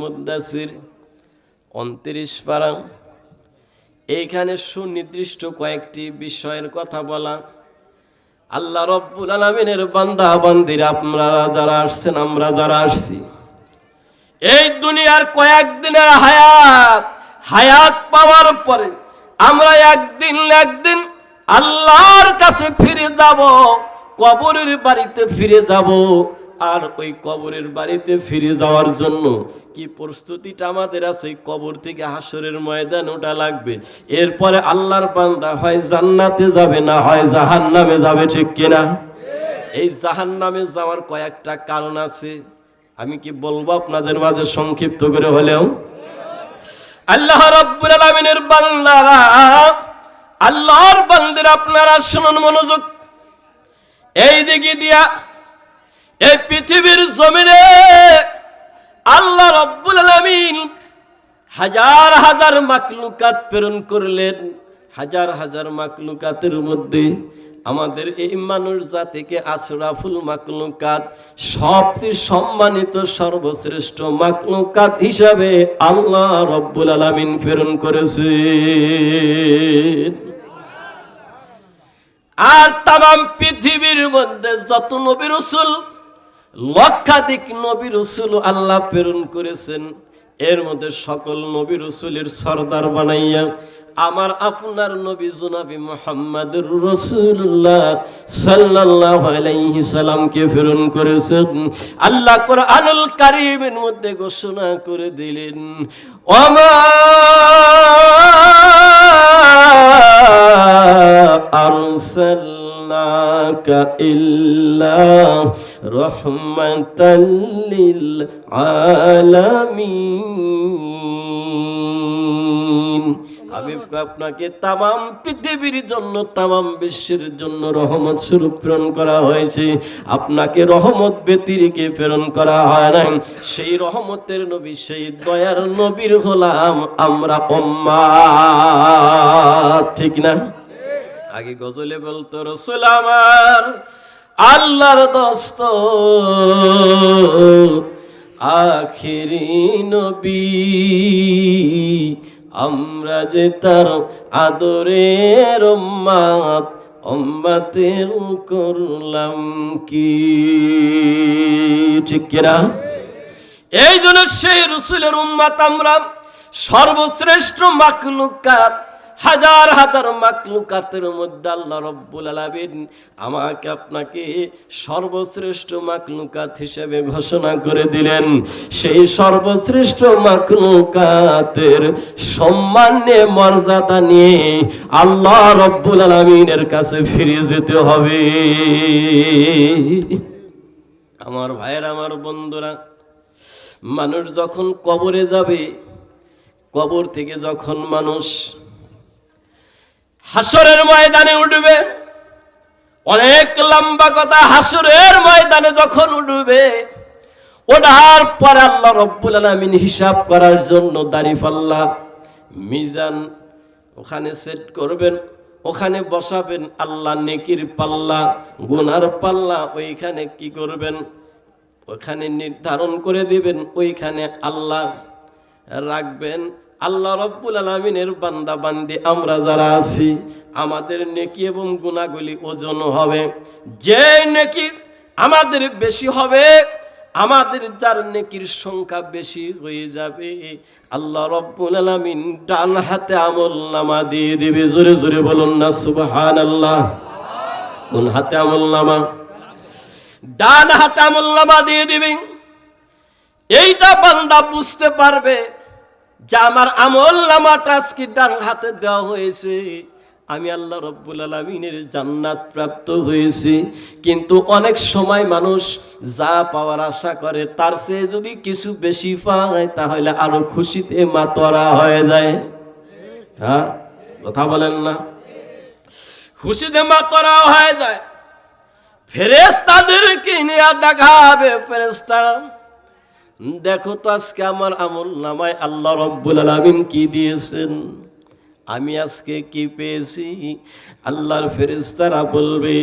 মুদাসির উনত্রিশ পারা এইখানে সুনির্দিষ্ট কয়েকটি বিষয়ের কথা বলা। আল্লাহ রব্বুল আলমিনের বান্দা বান্দির আপনারা যারা আসছেন, আমরা যারা আসছি। এই দুনিয়ার কয়েকদিনের হায়াত হায়াত পাওয়ার পরে আমরা একদিন একদিন আল্লাহর কাছে ফিরে যাব, কবরের বাড়িতে ফিরে যাব। আর ওই কবরের বাড়িতে ফিরে যাওয়ার জন্য কি প্রস্তুতিটা আমাদের আছে? কবর থেকে হাসরের ময়দান ওটা লাগবে। এরপরে আল্লাহর বান্দা হয় জান্নাতে যাবে না হয় জাহান্নামে যাবে, ঠিক কিনা? এই জাহান্নামে যাওয়ার কয়েকটা কারণ আছে। আমি কি বলব আপনাদের মাঝে সংক্ষিপ্ত করে হলেও? আল্লাহ রাব্বুল আলামিনের বান্দারা, আল্লাহর বান্দির আপনারা শুনুন মনোযোগ। এই দিকে দিয়া এই পৃথিবীর জমিনে আল্লাহ রাব্বুল আলামিন হাজার হাজার মাকলুকাত প্রেরণ করলেন। হাজার হাজার মাকলুকাতের মধ্যে আমাদের এই মানুষ জাতিকে আশরাফুল মাকলুকাত সবচেয়ে সম্মানিত সর্বশ্রেষ্ঠ মাকলুকাত হিসাবে আল্লাহ রব্বুল আলামিন প্রেরণ করেছে আর তাম পৃথিবীর মধ্যে যত নবী রসুল লক্ষাধিক নবী রসুল আল্লাহ প্রেরণ করেছেন। এর মধ্যে সকল নবী রসুলের সর্দার বানাইয়া আমার আপনার নবী জুনাবি মোহাম্মদুর রসুল্লাহ সাল্লাল্লাহু আলাইহি সাল্লামকে করেছেন। আল্লাহ কোরআনুল কারীমের মধ্যে ঘোষণা করে দিলেন, ওমা أرسلناك إلا رحمة للعالمين আমি আপনাকে তামাম পৃথিবীর জন্য তামাম বিশ্বের জন্য রহমত স্বরূপ প্রেরণ করা হয়েছে আপনাকে রহমত ব্যতিরিকে প্রেরণ করা হয় না সেই রহমতের নবী সেই দয়ার নবীর হলাম আমরা অম্মা ঠিক না আগে গজলে বলতো রসুল আমার, আল্লাহর দোস্ত, আখিরি নবী, আমরা যে তার আদরের উম্মাত উম্মাতের করলাম কি? ঠিক কিনা? এই জন্য সেই রসুলের উম্মাত আমরা সর্বশ্রেষ্ঠ মাকলুকাত হাজার হাজার মাকলুকাতের মধ্যে আল্লাহ রব্বুল আলামিন আমাকে আপনাকে সর্বশ্রেষ্ঠ মাকলুকাত হিসেবে ঘোষণা করে দিলেন। সেই সর্বশ্রেষ্ঠ মাকলুকাতের সম্মান মর্যাদা নিয়ে আল্লাহ রব্বুল আলামিনের কাছে ফিরে যেতে হবে। আমার ভাইয়ের, আমার বন্ধুরা, মানুষ যখন কবরে যাবে, কবর থেকে যখন মানুষ হাসরের ময়দানে উঠবে। অনেক লম্বা কথা, হাসরের ময়দানে যখন উঠবে, ওঠার পর আল্লাহ রব্বুল আলমিন হিসাব করার জন্য দাড়িপাল্লা মিজান ওখানে সেট করবেন, ওখানে বসাবেন, আল্লাহ নেকির পাল্লা, গুনার পাল্লা, ওইখানে কি করবেন? ওখানে নির্ধারণ করে দিবেন, ওইখানে আল্লাহ রাখবেন আল্লাহ রব্বুল আলমিনের বান্দা বান্দি আমরা যারা আছি, আমাদের নেকি এবং গুণাগুলি ওজন হবে। যে নেকি আমাদের বেশি হবে, আমাদের যার নেকির সংখ্যা বেশি হয়ে যাবে। আল্লাহ রব্বুল আলমিন ডান হাতে আমল নামা দিয়ে দিবে। জোরে জোরে বলুন না সুবহান আল্লাহ কোন হাতে আমল নামা ডান হাতে আমল নামা দিয়ে দিবে। এইটা বান্দা বুঝতে পারবে আমার আমল হাতে দেওয়া হয়েছে। আমি আল্লাহ রব্বুল আলমিনের জান্নাত প্রাপ্ত হয়েছি। কিন্তু অনেক সময় মানুষ যা পাওয়ার আশা করে, তার চেয়ে যদি কিছু বেশি পায়, তাহলে আরও খুশিতে মাতরা হয়ে যায়। হ্যাঁ কথা বলেন না। খুশিতে মাতরা হয়ে যায়। ফেরেস্তাদেরকে নিয়ে দেখাবে ফেরেস্তারা দেখো তো আজকে আমার আমল নামায় আল্লাহ রব্বুল আলমিন কি দিয়েছেন? আমি আজকে কি পেয়েছি? আল্লাহর ফেরেশতারা বলবে,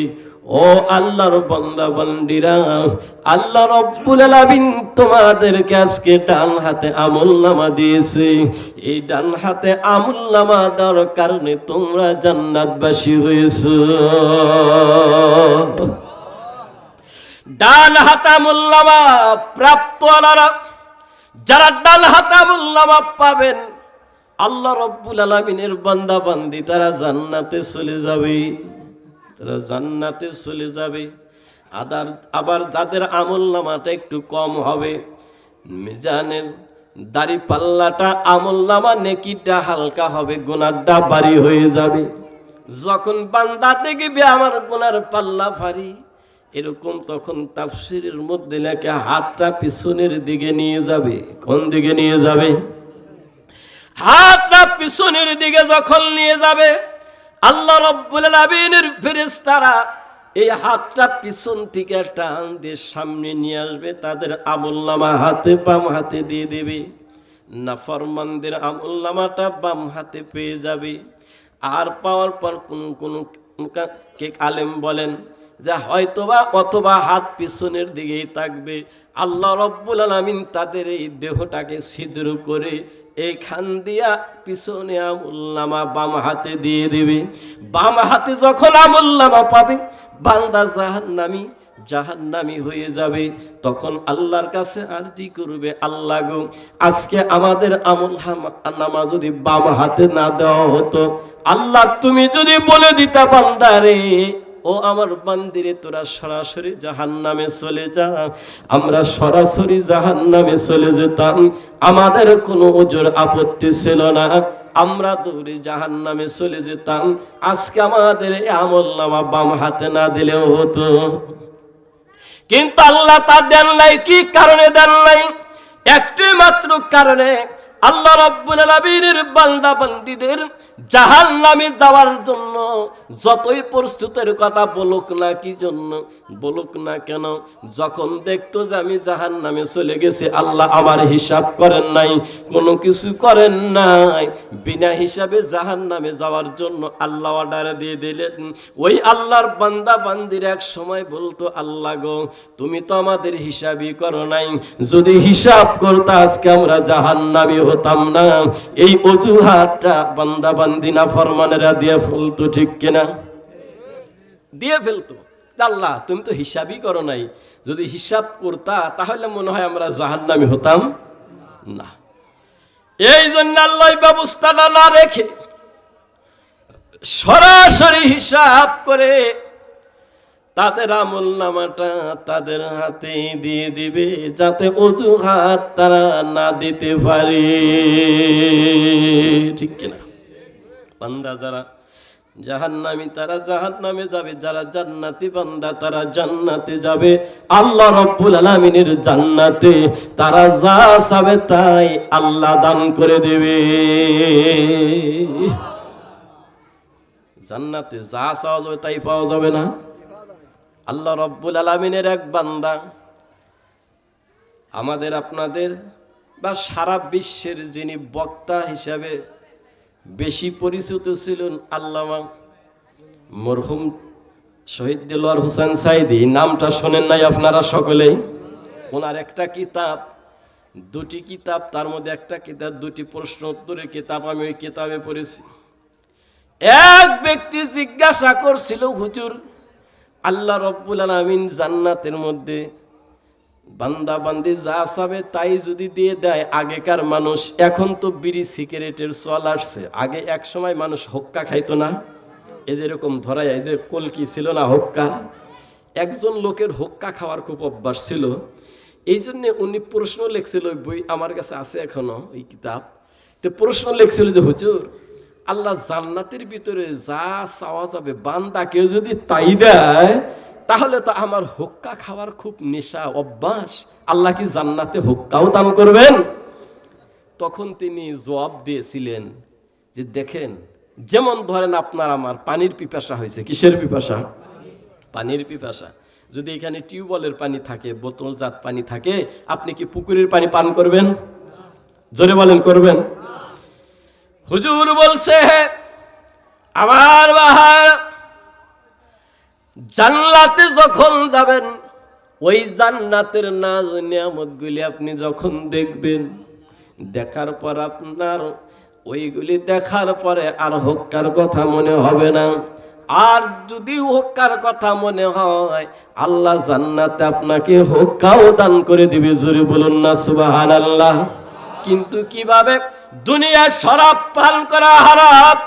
ও আল্লাহর বান্দা, বান্দিরা, আল্লাহ রব্বুল আলামিন তোমাদেরকে আজকে ডান হাতে আমল নামা দিয়েছে। এই ডান হাতে আমল নামা দেওয়ার কারণে তোমরা জান্নাতবাসী হয়েছো। ডান হাতা মোল্লামা প্রাপ্ত আলারা যারা ডান হাতা মোল্লামা পাবেন, আল্লাহ রব্বুল আলমিনের বান্দা বান্দি তারা জান্নাতে চলে যাবে। তারা জান্নাতে চলে যাবে। আদার আবার যাদের আমল নামাটা একটু কম হবে, মিজানের দাড়ি পাল্লাটা আমল নামা নেকিটা হালকা হবে গোনারটা বাড়ি হয়ে যাবে। যখন বান্দা দেখবে আমার গোনার পাল্লা ভারী এরকম তখন তাফসিরের মধ্যে লেখা হাতটা পিছনের দিকে নিয়ে যাবে। কোন দিকে নিয়ে যাবে? হাতটা পিছনের দিকে যখন নিয়ে যাবে, আল্লাহ রব্বুল আলামিনের ফেরেশতারা এই হাতটা পিছন থেকে টান দিয়ে সামনে নিয়ে আসবে, তাদের আমলনামা হাতে বাম হাতে দিয়ে দেবে। নাফরমানদের আমলনামাটা বাম হাতে পেয়ে যাবে। আর পাওয়ার পর কোন কোন আলেম বলেন যে হয়তোবা অথবা হাত পিছনের দিকেই থাকবে। আল্লাহ রব্বুল আলামিন তাদের এই দেহটাকে ছিদ্র করে এইখান দিয়া পিছনে আমুল্লামা বাম হাতে দিয়ে দেবে। বাম হাতে যখন আমুল্লামা পাবে, বান্দা জাহান্নামি জাহান্নামি হয়ে যাবে। তখন আল্লাহর কাছে আরজি করবে, আল্লাহ গো, আজকে আমাদের আমল নামা যদি বাম হাতে না দেওয়া হতো, আল্লাহ তুমি যদি বলে দিতা বান্দারে ও আমার বান্দিরে, তোরা সরাসরি জাহান নামে চলে যা। আমরা সরাসরি জাহান নামে চলে যেতাম। আমাদের কোনো ওজোর আপত্তি ছিল না। আমরা দৌড়ে জাহান নামে চলে যেতাম। আজকে আমাদের আমল নামা বাম হাতে না দিলেও হতো। কিন্তু আল্লাহ তা দেন নাই। কি কারণে দেন নাই? একটি মাত্র কারণে আল্লাহ রব্বুল আলামিনের বান্দা বান্দীদের জাহান নামে যাওয়ার জন্য যতই প্রস্তুতের কথা বলুক না কি জন্য বলুক না কেন, যখন দেখতো যে আমি জাহান নামে চলে গেছি, আল্লাহ আমার হিসাব করেন নাই, কোনো কিছু করেন নাই। বিনা হিসাবে জাহান নামে যাওয়ার জন্য আল্লাহ অর্ডার দিয়ে দিলেন। ওই আল্লাহর বান্দা বান্দির এক সময় বলতো, আল্লাহ গো, তুমি তো আমাদের হিসাবই করো নাই। যদি হিসাব করতে আজকে আমরা জাহান নামে হতাম না। এই অজুহাতটা বান্দা বান্দি না ফরমানেরা দিয়ে ফেলতো ঠিক কিনা? দিয়ে ফেলতো। আল্লাহ, তুমি তো হিসাবই করো নাই। যদি হিসাব করতা, তাহলে মনে হয় আমরা জাহান নামে হতাম? না। এই জন্য আল্লাহ এই ব্যবস্থাটা না রেখে সরাসরি হিসাব করে তাদের আমল নামাটা তাদের হাতে দিয়ে দিবে, যাতে অজুহাত তারা না দিতে পারে। ঠিক কিনা? বান্দা যারা জাহান্নামি, তারা জাহান্নামে যাবে। যারা জান্নাতি বান্দা, তারা জান্নাতে যাবে। আল্লাহ রব্বুল আলামিনের জান্নাতে। তারা যা চাবে তাই আল্লাহ দান করে দেবে। জান্নাতে যা চাওয়া যাবে তাই পাওয়া যাবে না। আল্লাহ রব্বুল আলামিনের এক বান্দা। আমাদের আপনাদের বা সারা বিশ্বের যিনি বক্তা হিসাবে বেশি পরিচিত ছিলেন আল্লামা মরহুম শহীদ দিলওয়ার হোসেন সাইদি। নামটা শোনেন নাই আপনারা সকলেই। ওনার একটা কিতাব, দুটি কিতাব, তার মধ্যে একটা কিতাব, দুটি প্রশ্ন উত্তরের কিতাব, আমি ওই কিতাবে পড়েছি। এক ব্যক্তি জিজ্ঞাসা করছিল, হুজুর, আল্লাহ রব্বুল আলামিন জান্নাতের মধ্যে বান্দা বান্দি যা চাবে তাই যদি দিয়ে দেয়, আগেকার মানুষ, এখন তো বিড়ি সিগারেটের চল আসছে। আগে এক সময় মানুষ হোক্কা খাইতো না। এই যেরকম ধরাই এই যে কলকি ছিল না হোক্কা। একজন লোকের হোক্কা খাওয়ার খুব অভ্যাস ছিল। এই জন্য উনি প্রশ্ন লিখছিল, ওই বই আমার কাছে আছে এখনও, ওই কিতাব। তো প্রশ্ন লিখছিল যে, হুজুর, আল্লাহ জান্নাতের ভিতরে যা চাওয়া যাবে, বান্দা কেউ যদি তাই দেয় তাহলে তো আমার হুক্কা খাওয়ার খুব নেশা, অভ্যাস। আল্লাহ কি জান্নাতে হুক্কাও দান করবেন? তখন তিনি জবাব দিয়েছিলেন যে, দেখেন, যেমন ধরেন আপনার আমার পানির পিপাসা হয়েছে, কিসের পিপাসা? পানির পিপাসা। যদি এখানে টিউবওয়েলের পানি থাকে, বোতলজাত পানি থাকে, আপনি কি পুকুরের পানি পান করবেন? জোরে বলেন, করবেন? হুজুর বলছে, আমার বাহার জান্নাতে যখন যাবেন, ওই জান্নাতের নাজ নিয়ামতগুলি আপনি যখন দেখবেন, দেখার পর আপনার, ওইগুলি দেখার পরে আর হক্কার কথা মনে হবে না। আর যদি হক্কার কথা মনে হয়, আল্লাহ জান্নাতে আপনাকে হক্কাও দান করে দিবে, জোরে বলুন না সুবাহান আল্লাহ কিন্তু কীভাবে? দুনিয়ায় শরাব পান করা হারাম,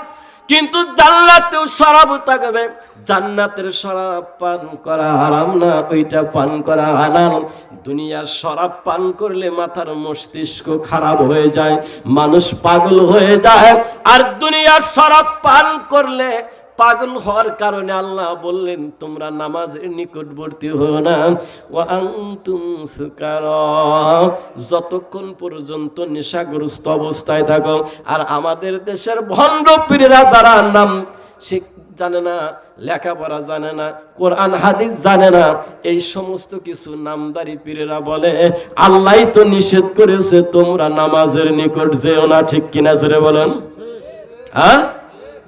কিন্তু জান্নাতেও শরাব থাকবে। জান্নাতের শরাব পান করা হারাম না, ওইটা পান করা হালাল। দুনিয়ার শরাব পান করলে মাথার মস্তিষ্ক খারাপ হয়ে যায়, মানুষ পাগল হয়ে যায়। আর দুনিয়ার শরাব পান করলে পাগল হওয়ার কারণে আল্লাহ বললেন, তোমরা নামাজের নিকটবর্তী হও না। ও আন্তুম সুকারা। যতক্ষণ পর্যন্ত নেশাগ্রস্ত অবস্থায় থাকো, আর আমাদের দেশের ভণ্ড পীরেরা যারা নাম সে জানে না, লেখাপড়া জানে না, কোরআন, হাদিস জানে না, এই সমস্ত কিছু নামদারি পীরেরা বলে, আল্লাহ তো নিষেধ করেছে তোমরা নামাজের নিকট যেও না, ঠিক কিনা জোরে বলেন? হ্যাঁ?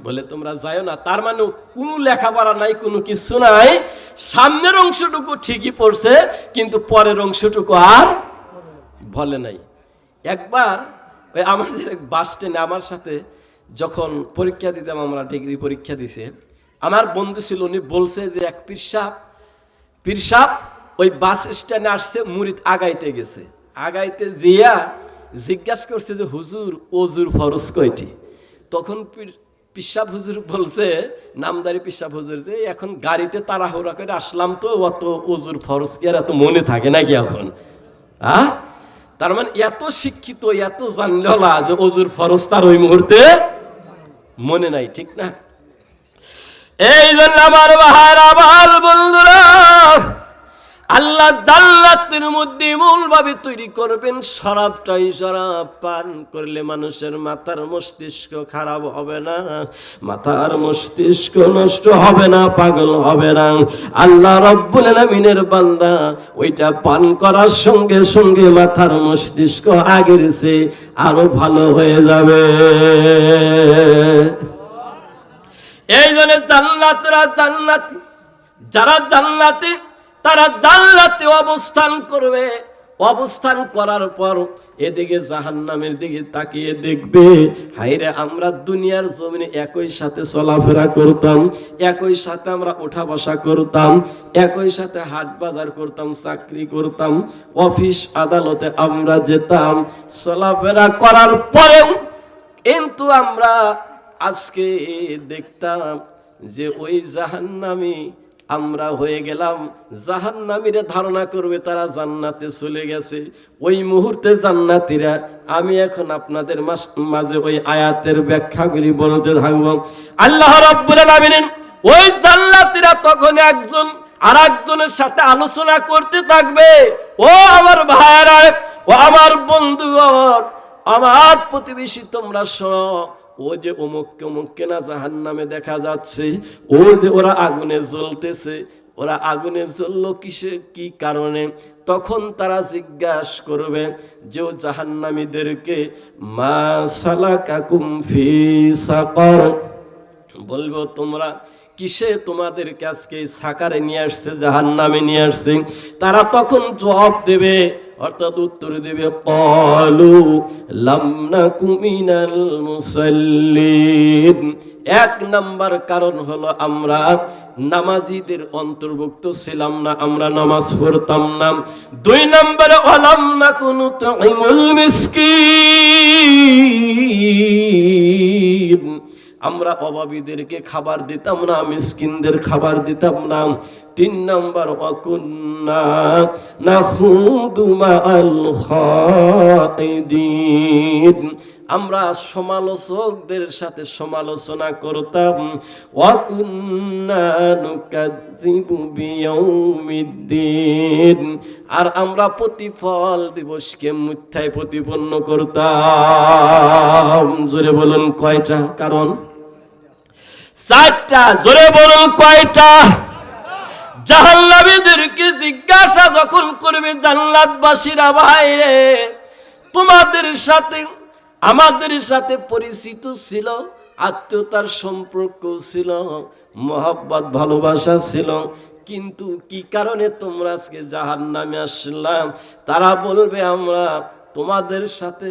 বলে তোমরা যাও না, তার মানে কোনো লেখাপড়া নাই, কোনো কিছু নাই, সামনের অংশটুকু ঠিকই পড়ছে, কিন্তু পরের অংশটুকু আর বলে নাই। একবার ওই আমাদের বাস স্ট্যান্ডে আমার সাথে যখন পরীক্ষা দিতাম আমরা ডিগ্রি পরীক্ষা দিছে, আমার বন্ধু ছিল, উনি বলছে যে এক পিরসাব পিরসাব ওই বাস স্ট্যান্ডে আসছে, মুরিদ আগাইতে গেছে। আগাইতে জিয়া জিজ্ঞাসা করছে যে, হুজুর, অজুর ফরজ কয়টি? তখন পীর- পিসাব হুজুর বলছে, নামদারি পিসাব হুজুর যে, এখন গাড়িতে তাড়াহুড়া করে আসলাম তো, অত অজুর ফরজ কি আর এত মনে থাকে নাকি এখন? হ্যাঁ তার মানে এত শিক্ষিত, এত জানলা যে অজুর ফরজ তার ওই মুহূর্তে মনে নাই ঠিক না? এই জন্য আমার বাহার আবার বন্ধুরা আল্লাহ জান্নাতের মধ্যে মূলভাবে তৈরি করবেন, শরাবটাই শরাব, পান করলে মানুষের মাথার মস্তিষ্ক খারাপ হবে না, মাথার মস্তিষ্ক নষ্ট হবে না, পাগল হবে না। আল্লাহ রব্বুল আলামিনের বান্দা ওইটা পান করার সঙ্গে সঙ্গে মাথার মস্তিষ্ক আগের সে আরও ভালো হয়ে যাবে। এই জন্য জান্নাতরা জান্নাতি, যারা জান্নাতে তারা জান্নাতে অবস্থান করবে। অবস্থান করার পর এদিকে জাহান্নামের দিকে তাকিয়ে দেখবে হাইরে আমরা দুনিয়ার জমিনে একই সাথে চলাফেরা করতাম, একই সাথে আমরা ওঠা বসা করতাম, একই সাথে হাট বাজার করতাম, চাকরি করতাম, অফিস আদালতে আমরা যেতাম, চলাফেরা করার পরেও কিন্তু আমরা আজকে দেখতাম যে ওই জাহান্নামি আমরা হয়ে গেলাম, জাহান্নামীরা ধারণা করবে তারা জান্নাতে চলে গেছে। ওই মুহূর্তে জান্নাতীরা, আমি এখন আপনাদের মাঝে ওই আয়াতের ব্যাখ্যাগুলি বলতে থাকব। আল্লাহ ওই জান্নাতীরা তখন একজন আর একজনের সাথে আলোচনা করতে থাকবে। ও আমার ভাইরা ও আমার বন্ধু আমার প্রতিবেশী তোমরা শোনো ও যে অমুককে অমুককে না জাহান নামে দেখা যাচ্ছে, ও যে ওরা আগুনে জ্বলতেছে, ওরা আগুনে জ্বললো কিসে, কি কারণে? তখন তারা জিজ্ঞাসা করবে যে জাহান্নামীদেরকে, মা সালাকাকুম ফি সাকার। বলব, তোমরা কিসে তোমাদের কাছকে সাকারে নিয়ে আসছে জাহান নামে নিয়ে আসছে? তারা তখন জবাব দেবে অর্থাৎ উত্তর দেবে, কলু লামনা কুমিনাল মুসাল্লিন। এক নাম্বার কারণ হলো আমরা নামাজিদের অন্তর্ভুক্ত ছিলাম না, আমরা নামাজ পড়তাম না। দুই নম্বরে অলাম না কোনো আমরা অভাবীদেরকে খাবার দিতাম না, মিসকিনদের খাবার দিতাম না। তিন নম্বর অকুন্না না আল খাইদিন। আমরা সমালোচকদের সাথে সমালোচনা করতাম আর আমরা প্রতিফল দিবসকে মিথ্যায় প্রতিপন্ন করতাম। জোরে বলুন কয়টা কারণ? চারটা, জোরে বলুন কয়টা? জাহান্নামীদেরকে জিজ্ঞাসা যখন করবে জান্নাতবাসীরা বাইরে তোমাদের সাথে, আমাদের সাথে পরিচিত ছিল, আত্মীয়তার সম্পর্ক ছিল, মহাব্বত, ভালোবাসা ছিল, কিন্তু কি কারণে তোমরা আজকে জাহান নামে আসলাম তারা বলবে, আমরা তোমাদের সাথে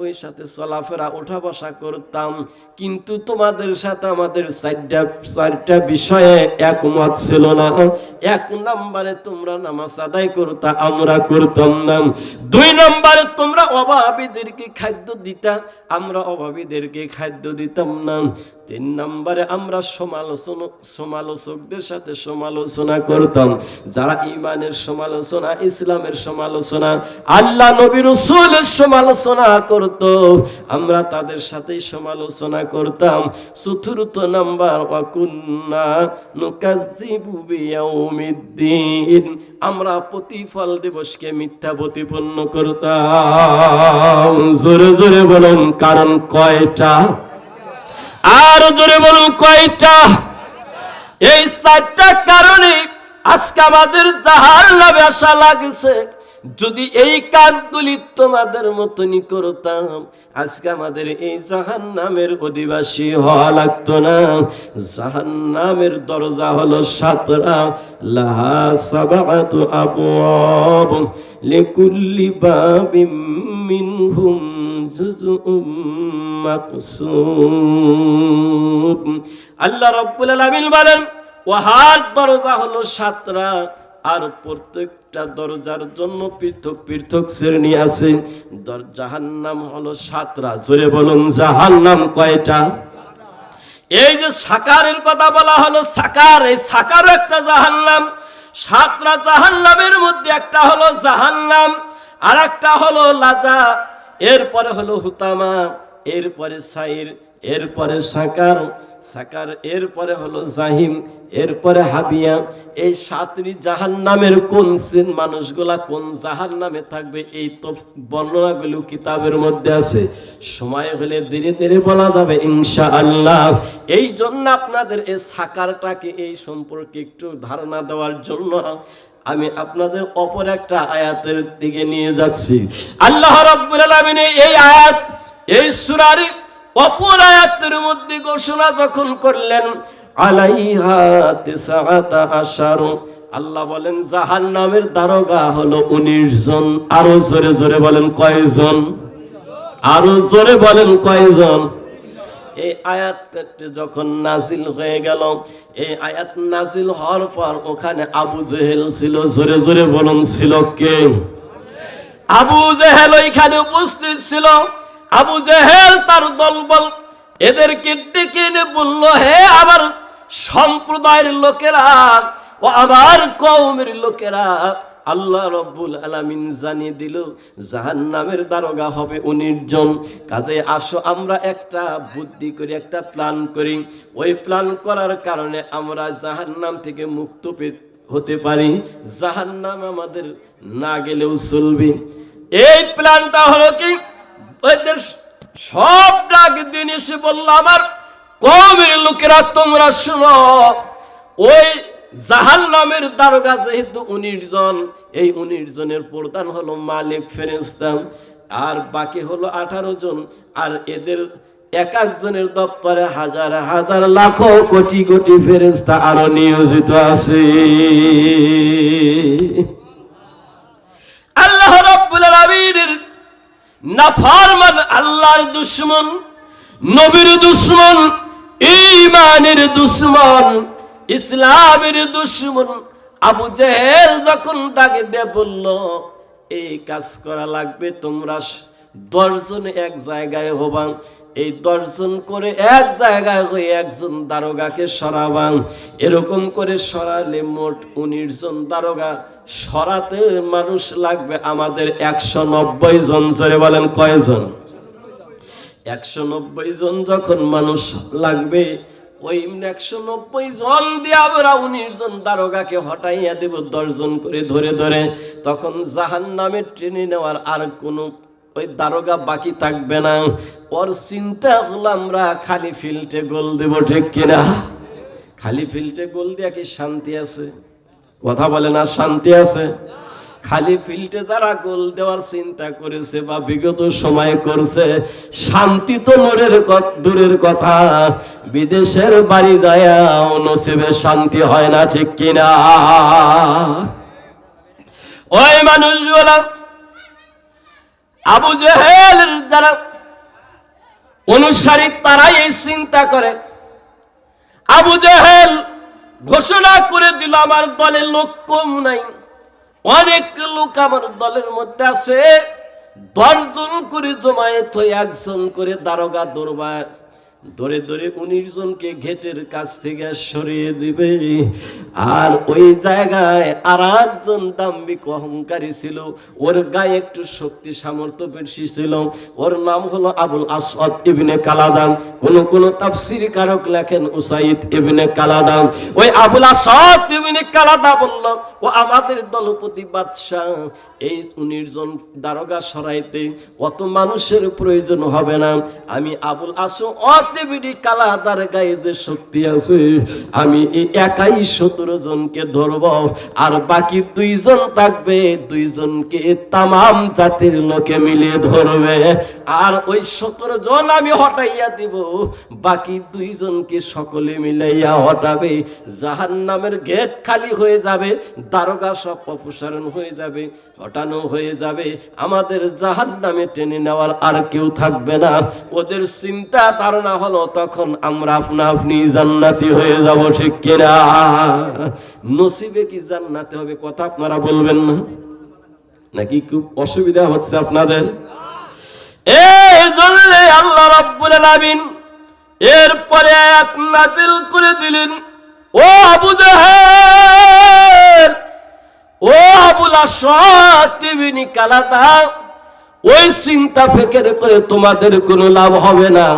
একই সাথে চলাফেরা, ওঠা বসা করতাম। কিন্তু তোমাদের সাথে আমাদের চারটা চারটা বিষয়ে একমত ছিল না। এক নম্বরে তোমরা নামাজ আদায় করতা, আমরা করতাম না। দুই নম্বরে তোমরা অভাবীদেরকে খাদ্য দিতা, আমরা অভাবীদেরকে খাদ্য দিতাম না। তিন নম্বরে আমরা সমালোচনা সমালোচকদের সাথে সমালোচনা করতাম। যারা ইমানের সমালোচনা, ইসলামের সমালোচনা, আল্লাহ নবী রসুলের সমালোচনা করত। আমরা তাদের সাথেই সমালোচনা করতাম। চতুর্থ নাম্বার নুকাযিবু বিয়াউমিদ্দিন। আমরা প্রতিফল দিবসকে মিথ্যা প্রতিপন্ন করতাম। জোরে জোরে বলুন, কারণ কয়টা? আর জোরে বলুন, কয়টা? এই চারটা কারণে আজকে আমাদের জাহাল নামে আসা লাগছে। যদি এই কাজগুলি তোমাদের মতনই করতাম আজকে আমাদের এই জাহান নামের অধিবাসী হওয়া লাগতো না। জাহান নামের দরজা হলো সাতরা। লাহা সাবাতু আবওয়াব লিকুল্লি বাবিম মিনহুম জুজুম মাকসুম আল্লাহ রাব্বুল আলামিন বলেন ওহার দরজা হলো সাতরা। আর প্রত্যেকটা দরজার জন্য পৃথক পৃথক শ্রেণি আছে। জাহান্নাম হলো সাতরা জোরে বলুন, জাহান্নাম কয়টা? এই যে সাকারের কথা বলা হলো সাকার, এই সাকারও একটা জাহান্নাম। সাতটা জাহান্নামের মধ্যে একটা হলো জাহান্নাম আর একটা হলো লাজা, এরপরে হলো হুতামা, এরপরে সাইর এরপরে সাকার সাকার এরপরে হলো জাহিম, এরপরে হাবিয়া। এই সাতটি জাহান নামের কোন শ্রেণ মানুষগুলা কোন জাহান নামে থাকবে এই তো বর্ণনাগুলো কিতাবের মধ্যে আছে। সময় হলে ধীরে ধীরে বলা যাবে ইনশা আল্লাহ এই জন্য আপনাদের এই সাকারটাকে এই সম্পর্কে একটু ধারণা দেওয়ার জন্য আমি আপনাদের অপর একটা আয়াতের দিকে নিয়ে যাচ্ছি। আল্লাহ রাব্বুল আলামিন এই আয়াত, এই সূরার অপর আয়াতের মধ্যে ঘোষণা যখন করলেন, আলাইহা তিসআতা আল্লাহ বলেন, জাহান্নামের দারোগা হলো 19 জন। আরও জোরে জোরে বলেন, কয়জন? আরও জোরে বলেন, কয়জন? এই আয়াত যখন নাজিল হয়ে গেল, এই আয়াত নাজিল হওয়ার পর ওখানে আবু জেহেল ছিল। জোরে জোরে বলুন, ছিল কে? আবু জেহেল ওইখানে উপস্থিত ছিল। আবু জেহেল তার দলবল এদেরকে ডেকে এনে বলল, হে আমার সম্প্রদায়ের লোকেরা ও আমার কৌমের লোকেরা, আল্লাহ রব্বুল আলামিন জানিয়ে দিল, জাহান্নামের দারোগা হবে উনিশ জন কাজে আসো, আমরা একটা বুদ্ধি করি, একটা প্ল্যান করি। ওই প্ল্যান করার কারণে আমরা জাহান্নাম থেকে মুক্ত হতে পারি। জাহান্নাম আমাদের না গেলেও চলবে। এই প্ল্যানটা হলো কি? ওদের সব ডাক বলল, আমার কমের লোকেরা, তোমরা শুনো, ওই জাহাল নামের দারোগা যেহেতু উনিশ জন, এই উনিশ জনের প্রধান হলো মালিক ফেরেস্তাম আর বাকি হলো আঠারো জন, আর এদের এক একজনের দপ্তরে হাজার হাজার, লাখো কোটি কোটি ফেরেস্তা আরও নিয়োজিত আছে। আল্লাহ রাব্বুল নাফরমান আল্লাহর দুশমন, নবীর দুশমন, ঈমানের দুশমন, ইসলামের দুশমন। আবু জেহেল যখন ডাকে দিয়ে বলল, এই কাজ করা লাগবে তোমরা দশজন এক জায়গায় হবা। এই দশজন করে এক জায়গায় হয়ে একজন দারোগাকে সরাবান এরকম করে সরালে মোট উনিশ জন দারোগা সরাতে মানুষ লাগবে আমাদের একশো নব্বই জন, জোরে বলেন কয়জন? একশো নব্বই জন যখন মানুষ লাগবে, ওই একশো নব্বই জন দিয়ে আমরা উনিশ জন দারোগাকে হটাইয়া দেব, দশজন করে ধরে ধরে। তখন জাহান নামে ট্রেনে নেওয়ার আর কোনো ওই দারোগা বাকি থাকবে না। ওর চিন্তা হলো আমরা খালি ফিল্ডে গোল দেব, ঠিক কিনা? খালি ফিল্ডে গোল দিয়া কি শান্তি আছে? কথা বলে না, শান্তি আছে। খালি ফিল্ডে যারা গোল দেওয়ার চিন্তা করেছে বা বিগত সময় করছে, শান্তি তো নূরের দূরের কথা। বিদেশের বাড়ি যায় নসিবে শান্তি হয় না, ঠিক কিনা? ওই মানুষগুলা, আবু জেহেলের দ্বারা অনুসারী তারাই এই চিন্তা করে। আবু জেহেল ঘোষণা করে দিল, আমার দলের লোক কম নাই। অনেক লোক আমার দলের মধ্যে আছে। দশজন করে জমায়েত হয়ে একজন করে দারোগা দরবার ধরে ধরে উনিশ জনকে ঘেটের কাছ থেকে সরিয়ে দিবে। আর ওই জায়গায় আর একজন দাম্বিক অহংকারী ছিল। ওর গায়ে একটু শক্তি সামর্থ্য বেশি ছিল। ওর নাম হলো আবুল আসদ ইবনে কালাদাম কোন কোন তাফসির কারক লেখেন উসাইদ ইবনে কালাদাম ওই আবুল আসদ ইবনে কালাদা বলল, ও আমাদের দলপতি বাদশাহ, এই উনিশ জন দারোগা সরাইতে অত মানুষের প্রয়োজন হবে না। আমি আবুল আসো গায়ে যে শক্তি আছে, আমি একাই সতেরো জনকে ধরব, আর বাকি দুইজন থাকবে, দুইজনকে জাতির লোকে মিলে ধরবে। আর ওই সতেরো জন আমি হটাইয়া দিব, বাকি দুইজনকে সকলে মিলাইয়া হটাবে। জাহান নামের গেট খালি হয়ে যাবে, দারোগা সব অপসারণ হয়ে যাবে, হটানো হয়ে যাবে। আমাদের জাহান নামে টেনে নেওয়ার আর কেউ থাকবে না। ওদের চিন্তা ধারণা হলো তখন আমরা আপনা আপনি জান্নাতি হয়ে যাব, ঠিক কিনা? নসিবে কি জান্নাতে হবে কথা আপনারা বলবেন না? নাকি খুব অসুবিধা হচ্ছে আপনাদের? এরপরে এক করে দিলেন, ও আবু ও আবুল আসাদ বিনি কালাতা ওই চিন্তা ফেকের করে তোমাদের কোনো লাভ হবে না।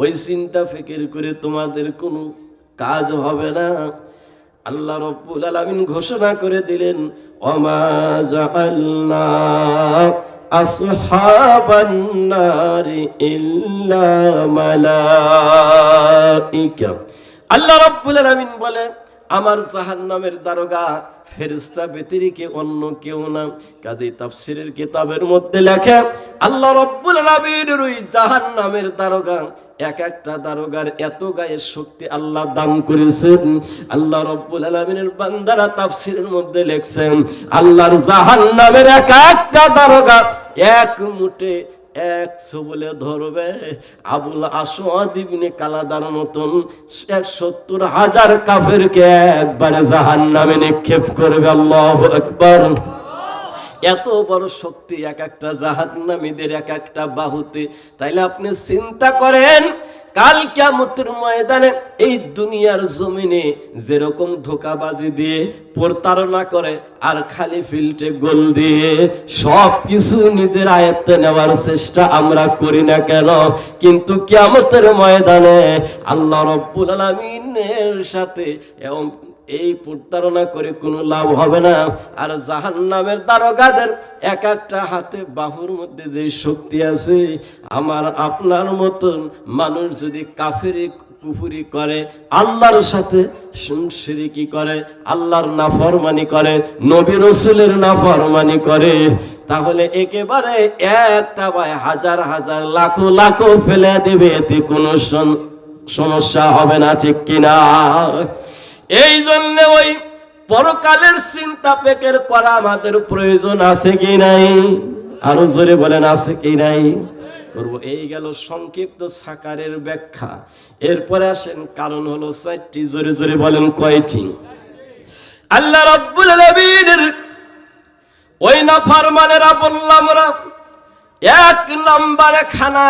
ওই চিন্তা ফেকের করে তোমাদের কোনো কাজ হবে না। আল্লাহ রব্বুল আলামিন ঘোষণা করে দিলেন আল্লাহ রব্বুল আলামিন বলে, আমার জাহান্নামের দারোগা, ফেরেশতা ব্যতিরিকে অন্য কেউ না। কাজে তাফসিরের কিতাবের মধ্যে লেখে, আল্লাহ রব্বুল আলামিনের ওই জাহান্নামের দারোগা এক একটা দারোগার এত গায়ের শক্তি আল্লাহ দান করেছেন। আল্লাহ রব্বুল আলামিনের বান্দারা তাফসিরের মধ্যে লেখছেন, আল্লাহর জাহান্নামের এক একটা দারোগা এক মুঠে এক বলে ধরবে। আবুল আসওয়াদ ইবনে কালাদার মতন সত্তর হাজার কাফেরকে একবারে জাহান্নামে নিক্ষেপ করবে। আল্লাহু আকবার। এত বড় শক্তি এক একটা জাহান্নামীদের এক একটা বাহুতে। তাইলে আপনি চিন্তা করেন, কাল কিয়ামতের ময়দানে এই দুনিয়ার জমিনে যেরকম ধোকাবাজি দিয়ে প্রতারণা করে আর খালি ফিল্ডে গোল দিয়ে সব কিছু নিজের আয়ত্তে নেওয়ার চেষ্টা আমরা করি না কেন? কিন্তু কিয়ামতের ময়দানে আল্লাহ রব্বুল আলামিনের সাথে এবং এই প্রতারণা করে কোনো লাভ হবে না। আর জাহান নামের দারোগাদের এক একটা হাতে বাহুর মধ্যে যে শক্তি আছে, আমার আপনার মতন মানুষ যদি কাফেরি কুফুরি করে, আল্লাহর সাথে শিরিকি করে, আল্লাহর নাফরমানি করে, নবী রসুলের নাফরমানি করে, তাহলে একেবারে একটা ভাই হাজার হাজার লাখো লাখো ফেলে দেবে এতে কোনো সম- সমস্যা হবে না, ঠিক কিনা? এই জন্য ওই পরকালের চিন্তা পেকের করা আমাদের প্রয়োজন আছে কি নাই? আরও জোরে বলেন, আছে কি নাই? করব, এই গেল সংক্ষিপ্ত সাকারের ব্যাখ্যা। এরপরে আসেন, কারণ হলো চারটি, জোরে জোরে বলেন কয়টি? আল্লাহ রব্বুল আলামিনের ওই না ফারমানেরা বললাম এক নম্বরে খানা